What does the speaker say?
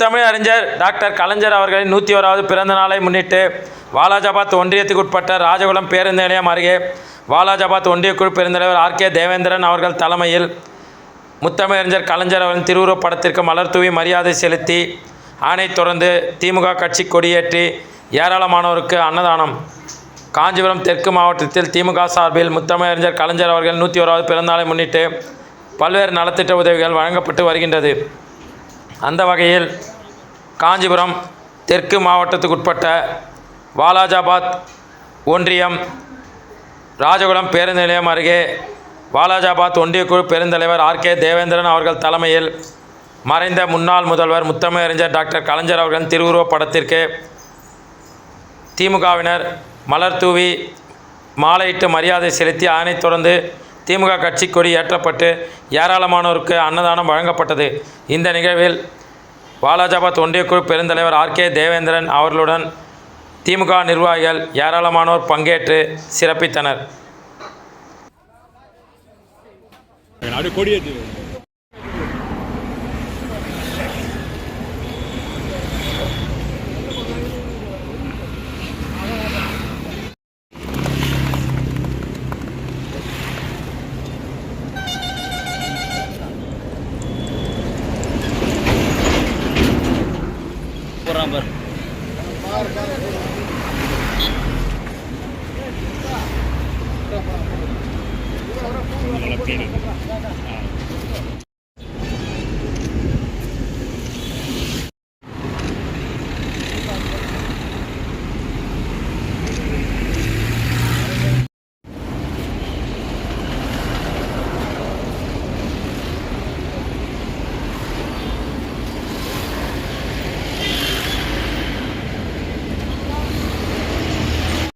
முத்தமிழ் அறிஞர் டாக்டர் கலைஞர் அவர்களின் நூற்றி ஓராவது பிறந்த நாளை முன்னிட்டு வாலாஜாபாத் ஒன்றியத்துக்கு உட்பட்ட ராஜகுளம் பேருந்து நிலையம் அருகே வாலாஜாபாத் ஒன்றியக்குழு பெருந்தலைவர் ஆர் கே தேவேந்திரன் அவர்கள் தலைமையில் முத்தமிழறிஞர் கலைஞர் அவர்களின் திருவுருவப் படத்திற்கு மலர் தூவி மரியாதை செலுத்தி ஆணை தொடர்ந்து திமுக கட்சி கொடியேற்றி ஏராளமானோருக்கு அன்னதானம். காஞ்சிபுரம் தெற்கு மாவட்டத்தில் திமுக சார்பில் முத்தமிழறிஞர் கலைஞர் அவர்கள் நூற்றி ஓராவது பிறந்தநாளை முன்னிட்டு பல்வேறு நலத்திட்ட உதவிகள் வழங்கப்பட்டு வருகின்றது. அந்த வகையில் காஞ்சிபுரம் தெற்கு மாவட்டத்துக்குட்பட்ட வாலாஜாபாத் ஒன்றியம் ராஜகுளம் பேருந்து நிலையம் அருகே வாலாஜாபாத் ஒன்றியக்குழு பெருந்தலைவர் ஆர் கே தேவேந்திரன் அவர்கள் தலைமையில் மறைந்த முன்னாள் முதல்வர் முத்தமிழறிஞர் டாக்டர் கலைஞர் அவர்களின் திருவுருவப் படத்திற்கு திமுகவினர் மலர் தூவி மாலையிட்டு மரியாதை செலுத்தி அதனைத் தொடர்ந்து திமுக கட்சி கொடி ஏற்றப்பட்டு ஏராளமானோருக்கு அன்னதானம் வழங்கப்பட்டது. இந்த நிகழ்வில் வாலாஜாபாத் ஒன்றியக்குழு பெருந்தலைவர் ஆர் கே தேவேந்திரன் அவர்களுடன் திமுக நிர்வாகிகள் ஏராளமானோர் பங்கேற்று சிறப்பித்தனர். gambar Malah.